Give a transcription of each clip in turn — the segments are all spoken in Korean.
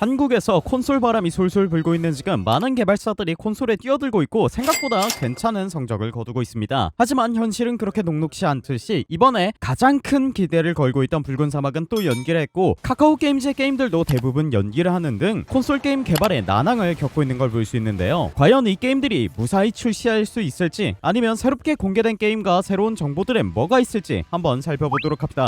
한국에서 콘솔 바람이 솔솔 불고 있는 지금 많은 개발사들이 콘솔에 뛰어들고 있고 생각보다 괜찮은 성적을 거두고 있습니다. 하지만 현실은 그렇게 녹록지 않듯이 이번에 가장 큰 기대를 걸고 있던 붉은 사막은 또 연기를 했고 카카오 게임즈의 게임들도 대부분 연기를 하는 등 콘솔 게임 개발에 난항을 겪고 있는 걸 볼 수 있는데요. 과연 이 게임들이 무사히 출시할 수 있을지 아니면 새롭게 공개된 게임과 새로운 정보들엔 뭐가 있을지 한번 살펴보도록 합니다.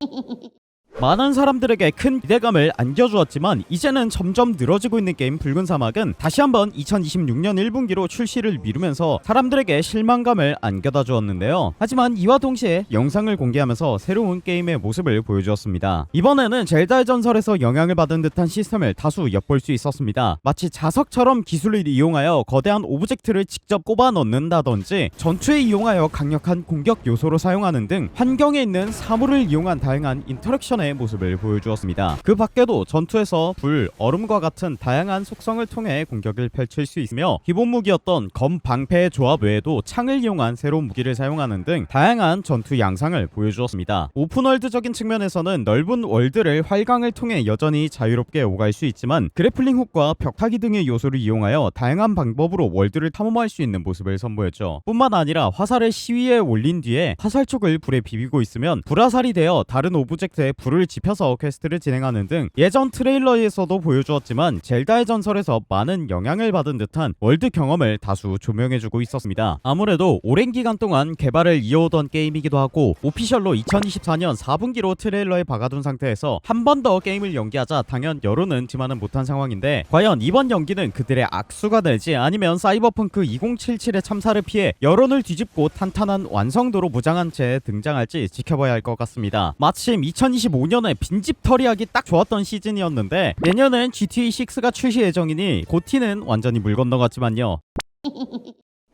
많은 사람들에게 큰 기대감을 안겨주었지만 이제는 점점 늘어지고 있는 게임 붉은 사막은 다시 한번 2026년 1분기로 출시를 미루면서 사람들에게 실망감을 안겨다 주었는데요. 하지만 이와 동시에 영상을 공개하면서 새로운 게임의 모습을 보여주었습니다. 이번에는 젤다의 전설에서 영향을 받은 듯한 시스템을 다수 엿볼 수 있었습니다. 마치 자석처럼 기술을 이용하여 거대한 오브젝트를 직접 꼽아 넣는다든지 전투에 이용하여 강력한 공격 요소로 사용하는 등 환경에 있는 사물을 이용한 다양한 인터랙션의 모습을 보여주었습니다. 그 밖에도 전투에서 불, 얼음과 같은 다양한 속성을 통해 공격을 펼칠 수 있으며 기본 무기였던 검 방패의 조합 외에도 창을 이용한 새로운 무기를 사용하는 등 다양한 전투 양상을 보여주었습니다. 오픈월드적인 측면에서는 넓은 월드를 활강을 통해 여전히 자유롭게 오갈 수 있지만 그래플링 훅과 벽타기 등의 요소를 이용하여 다양한 방법으로 월드를 탐험할 수 있는 모습을 선보였죠. 뿐만 아니라 화살을 시위에 올린 뒤에 화살 쪽을 불에 비비고 있으면 불화살이 되어 다른 오브젝트에 불을 지펴서 퀘스트를 진행하는 등 예전 트레일러에서도 보여주었지만 젤다의 전설에서 많은 영향을 받은 듯한 월드 경험을 다수 조명해주고 있었습니다. 아무래도 오랜 기간 동안 개발을 이어오던 게임이기도 하고 오피셜로 2024년 4분기로 트레일러에 박아둔 상태에서 한 번 더 게임을 연기하자 당연 여론은 지만은 못한 상황인데 과연 이번 연기는 그들의 악수가 될지 아니면 사이버펑크 2077의 참사를 피해 여론을 뒤집고 탄탄한 완성도로 무장한 채 등장할지 지켜봐야 할 것 같습니다. 마침 2025년 에 빈집 털이하기 딱 좋았던 시즌이었는데 내년엔 GTA 6가 출시 예정이니 고티는 완전히 물 건너갔지만요.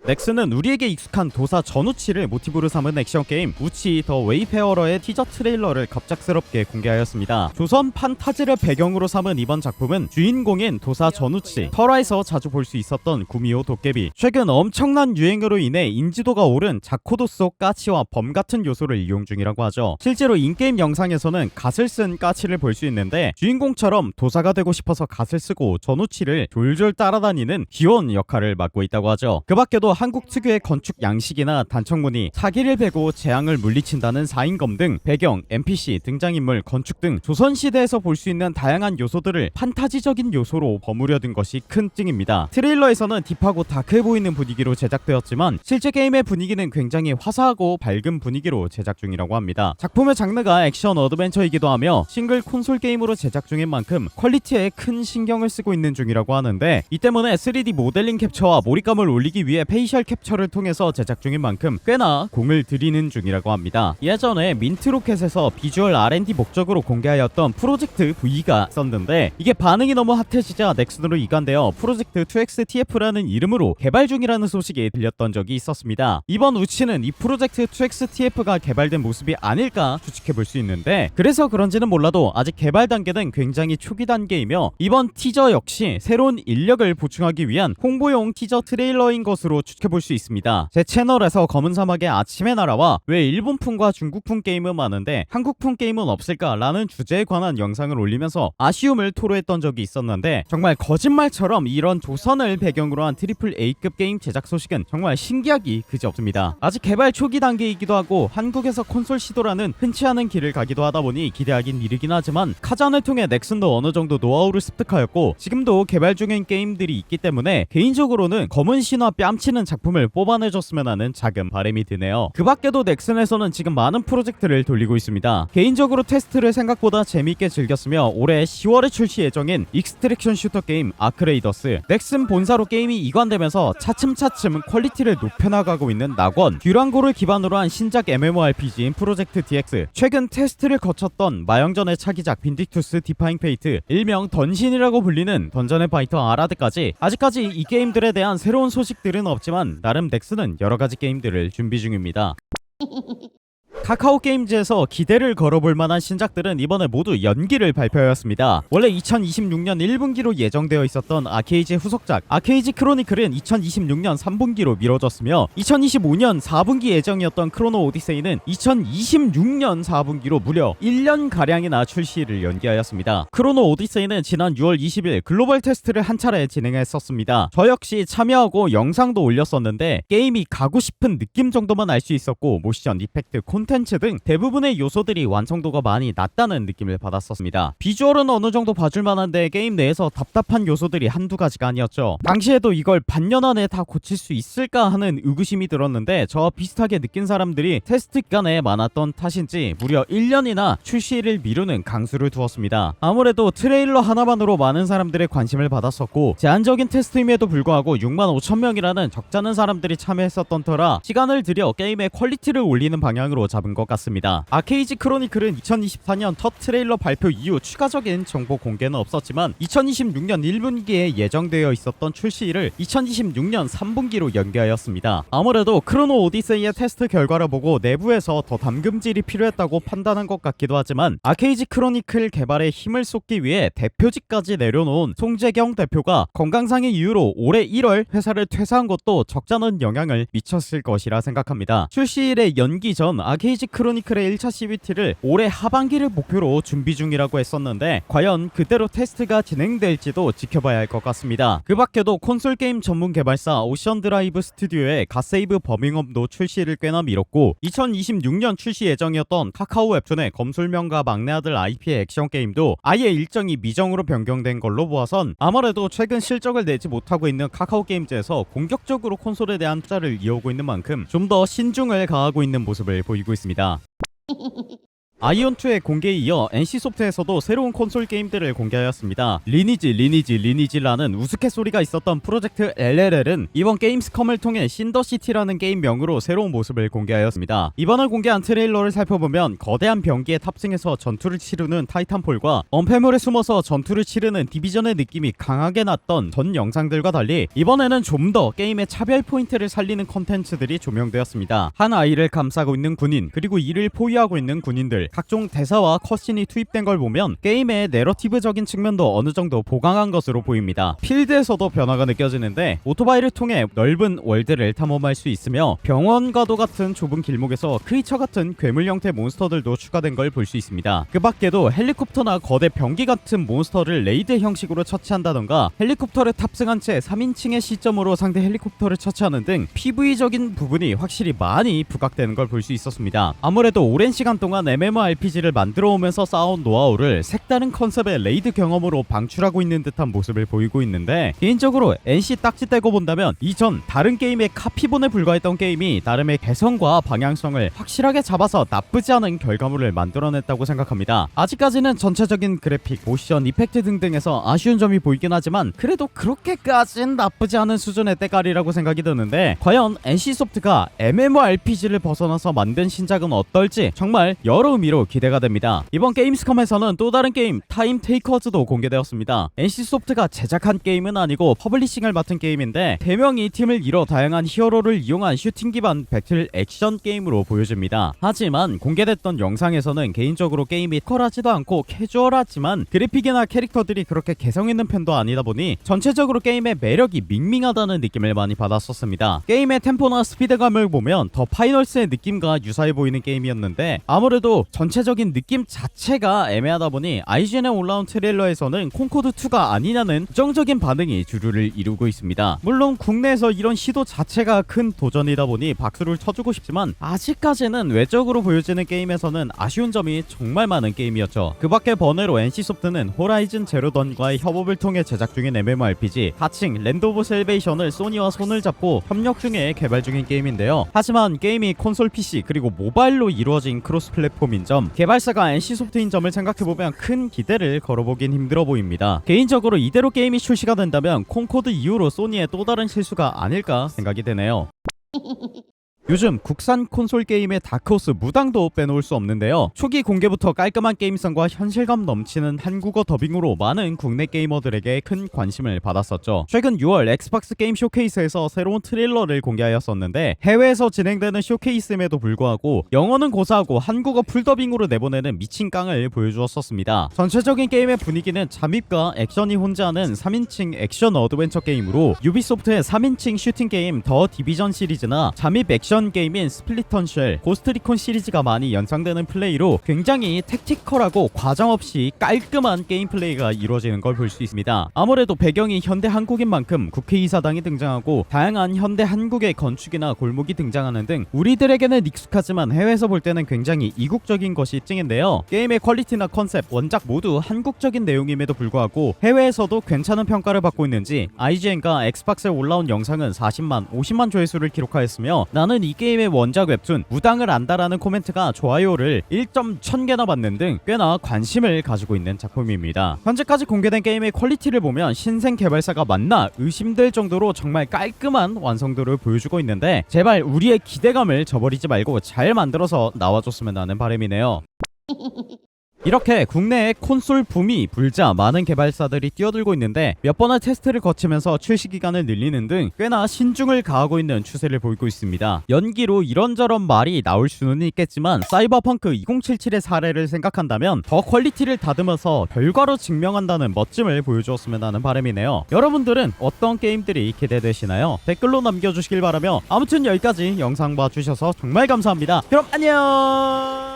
넥슨은 우리에게 익숙한 도사 전우치를 모티브로 삼은 액션 게임 우치 더 웨이페어러의 티저 트레일러를 갑작스럽게 공개하였습니다. 조선 판타지를 배경으로 삼은 이번 작품은 주인공인 도사 전우치, 터라에서 자주 볼 수 있었던 구미호 도깨비, 최근 엄청난 유행으로 인해 인지도가 오른 자코도 속 까치와 범 같은 요소를 이용 중이라고 하죠. 실제로 인게임 영상에서는 갓을 쓴 까치를 볼 수 있는데 주인공처럼 도사가 되고 싶어서 갓을 쓰고 전우치를 졸졸 따라다니는 귀여운 역할을 맡고 있다고 하죠. 그 밖에도 한국 특유의 건축 양식이나 단청무늬, 사기를 베고 재앙을 물리친다는 4인검 등 배경, NPC, 등장인물, 건축 등 조선시대에서 볼 수 있는 다양한 요소들을 판타지적인 요소로 버무려둔 것이 큰 찡입니다. 트레일러에서는 딥하고 다크해 보이는 분위기로 제작되었지만 실제 게임의 분위기는 굉장히 화사하고 밝은 분위기로 제작 중이라고 합니다. 작품의 장르가 액션 어드벤처이기도 하며 싱글 콘솔 게임으로 제작 중인 만큼 퀄리티에 큰 신경을 쓰고 있는 중이라고 하는데 이 때문에 3D 모델링 캡처와 몰입감을 올리기 위해 페이 셜 캡처를 통해서 제작 중인 만큼 꽤나 공을 들이는 중이라고 합니다. 예전에 민트로켓에서 비주얼 R&D 목적으로 공개하였던 프로젝트 V가 있었는데 이게 반응이 너무 핫해지자 넥슨으로 이관되어 프로젝트 2XTF라는 이름으로 개발 중이라는 소식이 들렸던 적이 있었습니다. 이번 우치는 이 프로젝트 2XTF가 개발된 모습이 아닐까 추측해 볼 수 있는데 그래서 그런지는 몰라도 아직 개발 단계는 굉장히 초기 단계이며 이번 티저 역시 새로운 인력을 보충하기 위한 홍보용 티저 트레일러인 것으로 추측 해볼수 있습니다. 제 채널에서 검은 사막의 아침의 나라와 왜 일본풍과 중국풍 게임은 많은데 한국풍 게임은 없을까 라는 주제에 관한 영상을 올리면서 아쉬움을 토로했던 적이 있었는데 정말 거짓말처럼 이런 조선을 배경으로 한 트리플 A급 게임 제작 소식은 정말 신기하기 그지 없습니다. 아직 개발 초기 단계이기도 하고 한국에서 콘솔 시도라는 흔치 않은 길을 가기도 하다 보니 기대하긴 이르긴 하지만 카잔을 통해 넥슨도 어느 정도 노하우를 습득하였고 지금도 개발 중인 게임들이 있기 때문에 개인적으로는 검은 신화 뺨치는 작품을 뽑아내줬으면 하는 작은 바람이 드네요. 그 밖에도 넥슨에서는 지금 많은 프로젝트를 돌리고 있습니다. 개인적으로 테스트를 생각보다 재미있게 즐겼으며 올해 10월에 출시 예정인 익스트랙션 슈터 게임 아크레이더스 넥슨 본사로 게임이 이관되면서 차츰차츰 퀄리티를 높여나가고 있는 낙원 듀랑고를 기반으로 한 신작 MMORPG인 프로젝트 DX 최근 테스트를 거쳤던 마영전의 차기작 빈딕투스 디파잉 페이트 일명 던신이라고 불리는 던전의 파이터 아라드까지 아직까지 이 게임들에 대한 새로운 소식들은 없지 만 나름 넥슨은 여러가지 게임들을 준비 중입니다 카카오 게임즈에서 기대를 걸어볼 만한 신작들은 이번에 모두 연기를 발표하였습니다. 원래 2026년 1분기로 예정되어 있었던 아케이지 후속작 아케이지 크로니클은 2026년 3분기로 미뤄졌으며 2025년 4분기 예정이었던 크로노 오디세이는 2026년 4분기로 무려 1년 가량이나 출시를 연기하였습니다. 크로노 오디세이는 지난 6월 20일 글로벌 테스트를 한 차례 진행했었습니다. 저 역시 참여하고 영상도 올렸었는데 게임이 가고 싶은 느낌 정도만 알 수 있었고 모션, 이펙트, 콘 텐츠 등 대부분의 요소들이 완성도가 많이 낮다는 느낌을 받았었습니다. 비주얼은 어느 정도 봐줄 만한데 게임 내에서 답답한 요소들이 한두 가지가 아니었죠. 당시에도 이걸 반년 안에 다 고칠 수 있을까 하는 의구심이 들었는데 저와 비슷하게 느낀 사람들이 테스트 기간에 많았던 탓인지 무려 1년이나 출시를 미루는 강수를 두었습니다. 아무래도 트레일러 하나만으로 많은 사람들의 관심을 받았었고 제한적인 테스트임에도 불구하고 6만 5천 명이라는 적잖은 사람들이 참여했었던 터라 시간을 들여 게임의 퀄리티를 올리는 방향으로 잡은 것 같습니다. 아케이지 크로니클은 2024년 첫 트레일러 발표 이후 추가적인 정보 공개는 없었지만 2026년 1분기에 예정되어 있었던 출시일을 2026년 3분기로 연기하였습니다. 아무래도 크로노 오디세이의 테스트 결과를 보고 내부에서 더 담금질이 필요했다고 판단한 것 같기도 하지만 아케이지 크로니클 개발에 힘을 쏟기 위해 대표직까지 내려놓은 송재경 대표가 건강상의 이유로 올해 1월 회사를 퇴사한 것도 적잖은 영향을 미쳤을 것이라 생각합니다. 출시일의 연기 전 아케이지 크로니클의 1차 CBT를 올해 하반기를 목표로 준비 중이라고 했었는데 과연 그대로 테스트가 진행될지도 지켜봐야 할 것 같습니다. 그 밖에도 콘솔 게임 전문 개발사 오션 드라이브 스튜디오의 갓세이브 버밍업도 출시를 꽤나 미뤘고 2026년 출시 예정이었던 카카오 웹툰의 검술명가 막내 아들 IP의 액션 게임도 아예 일정이 미정으로 변경된 걸로 보아선 아무래도 최근 실적을 내지 못하고 있는 카카오 게임즈에서 공격적으로 콘솔에 대한 투자를 이어오고 있는 만큼 좀 더 신중을 가하고 있는 모습을 보이고 있습니다. 아이온2의 공개에 이어 NC소프트에서도 새로운 콘솔 게임들을 공개하였습니다. 리니지 리니지 리니지라는 우스갯소리가 있었던 프로젝트 LLL은 이번 게임스컴을 통해 신더시티라는 게임명으로 새로운 모습을 공개하였습니다. 이번에 공개한 트레일러를 살펴보면 거대한 병기에 탑승해서 전투를 치르는 타이탄폴과 엄폐물에 숨어서 전투를 치르는 디비전의 느낌이 강하게 났던 전 영상들과 달리 이번에는 좀 더 게임의 차별 포인트를 살리는 컨텐츠들이 조명되었습니다. 한 아이를 감싸고 있는 군인 그리고 이를 포위하고 있는 군인들 각종 대사와 컷신이 투입된 걸 보면 게임의 내러티브적인 측면도 어느 정도 보강한 것으로 보입니다. 필드에서도 변화가 느껴지는데 오토바이를 통해 넓은 월드를 탐험할 수 있으며 병원과도 같은 좁은 길목에서 크리처 같은 괴물 형태 몬스터들도 추가된 걸 볼 수 있습니다. 그 밖에도 헬리콥터나 거대 병기 같은 몬스터를 레이드 형식으로 처치한다던가 헬리콥터를 탑승한 채 3인칭의 시점으로 상대 헬리콥터를 처치하는 등 PV적인 부분이 확실히 많이 부각되는 걸 볼 수 있었습니다. 아무래도 오랜 시간 동안 MMORPG를 만들어 오면서 쌓아온 노하우를 색다른 컨셉의 레이드 경험으로 방출하고 있는 듯한 모습을 보이고 있는데 개인적으로 NC 딱지 떼고 본다면 이전 다른 게임의 카피본에 불과했던 게임이 나름의 개성과 방향성을 확실하게 잡아서 나쁘지 않은 결과물을 만들어냈다고 생각합니다. 아직까지는 전체적인 그래픽, 모션, 이펙트 등등에서 아쉬운 점이 보이긴 하지만 그래도 그렇게까진 나쁘지 않은 수준의 때깔이라고 생각이 드는데 과연 NC소프트가 MMORPG를 벗어나서 만든 신작은 어떨지 정말 여러 의미 로 기대가 됩니다. 이번 게임스컴에서는 또 다른 게임 타임 테이커즈도 공개되었습니다. NC소프트가 제작한 게임은 아니고 퍼블리싱을 맡은 게임인데 대명이 팀을 이뤄 다양한 히어로를 이용한 슈팅 기반 배틀 액션 게임으로 보여집니다. 하지만 공개됐던 영상에서는 개인적으로 게임이 컬하지도 않고 캐주얼하지만 그래픽이나 캐릭터들이 그렇게 개성 있는 편도 아니다 보니 전체적으로 게임의 매력이 밍밍하다는 느낌을 많이 받았었습니다. 게임의 템포나 스피드감을 보면 더 파이널스의 느낌과 유사해 보이는 게임이었는데 아무래도 전체적인 느낌 자체가 애매하다 보니 IGN에 올라온 트레일러에서는 콩코드2가 아니냐는 부정적인 반응이 주류를 이루고 있습니다. 물론 국내에서 이런 시도 자체가 큰 도전이다 보니 박수를 쳐주고 싶지만 아직까지는 외적으로 보여지는 게임에서는 아쉬운 점이 정말 많은 게임이었죠. 그 밖에 번외로 NC소프트는 호라이즌 제로던과의 협업을 통해 제작 중인 MMORPG 가칭 랜드 오브 셀베이션을 소니와 손을 잡고 협력 중에 개발 중인 게임인데요. 하지만 게임이 콘솔 PC 그리고 모바일로 이루어진 크로스 플랫폼인 점 개발사가 NC소프트인 점을 생각해보면 큰 기대를 걸어보긴 힘들어 보입니다. 개인적으로 이대로 게임이 출시가 된다면 콩코드 이후로 소니의 또 다른 실수가 아닐까 생각이 되네요. 요즘 국산 콘솔 게임의 다크호스 무당도 빼놓을 수 없는데요. 초기 공개부터 깔끔한 게임성과 현실감 넘치는 한국어 더빙으로 많은 국내 게이머들에게 큰 관심을 받았었죠. 최근 6월 엑스박스 게임 쇼케이스에서 새로운 트레일러를 공개하였었는데 해외에서 진행되는 쇼케이스임에도 불구하고 영어는 고사하고 한국어 풀더빙으로 내보내는 미친 깡을 보여주었었습니다. 전체적인 게임의 분위기는 잠입과 액션이 혼자하는 3인칭 액션 어드벤처 게임으로 유비소프트의 3인칭 슈팅 게임 더 디비전 시리즈나 잠입 액션 게임인 스플리턴 쉘, 고스트리콘 시리즈가 많이 연상되는 플레이로 굉장히 택티컬하고 과정 없이 깔끔한 게임 플레이가 이루어지는 걸 볼 수 있습니다. 아무래도 배경이 현대 한국인 만큼 국회의사당이 등장하고 다양한 현대 한국의 건축이나 골목이 등장하는 등 우리들에게는 익숙하지만 해외에서 볼 때는 굉장히 이국적인 것이 찡인데요. 게임의 퀄리티나 컨셉, 원작 모두 한국적인 내용임에도 불구하고 해외에서도 괜찮은 평가를 받고 있는지 IGN과 엑스박스에 올라온 영상은 40만, 50만 조회수를 기록하였으며 나는 이 게임의 원작 웹툰 무당을 안다라는 코멘트가 좋아요를 1.1000개나 받는 등 꽤나 관심을 가지고 있는 작품입니다. 현재까지 공개된 게임의 퀄리티를 보면 신생 개발사가 맞나 의심될 정도로 정말 깔끔한 완성도를 보여주고 있는데 제발 우리의 기대감을 저버리지 말고 잘 만들어서 나와줬으면 하는 바람이네요. 이렇게 국내에 콘솔 붐이 불자 많은 개발사들이 뛰어들고 있는데 몇 번의 테스트를 거치면서 출시 기간을 늘리는 등 꽤나 신중을 가하고 있는 추세를 보이고 있습니다. 연기로 이런저런 말이 나올 수는 있겠지만 사이버펑크 2077의 사례를 생각한다면 더 퀄리티를 다듬어서 결과로 증명한다는 멋짐을 보여주었으면 하는 바람이네요. 여러분들은 어떤 게임들이 기대되시나요? 댓글로 남겨주시길 바라며 아무튼 여기까지 영상 봐주셔서 정말 감사합니다. 그럼 안녕!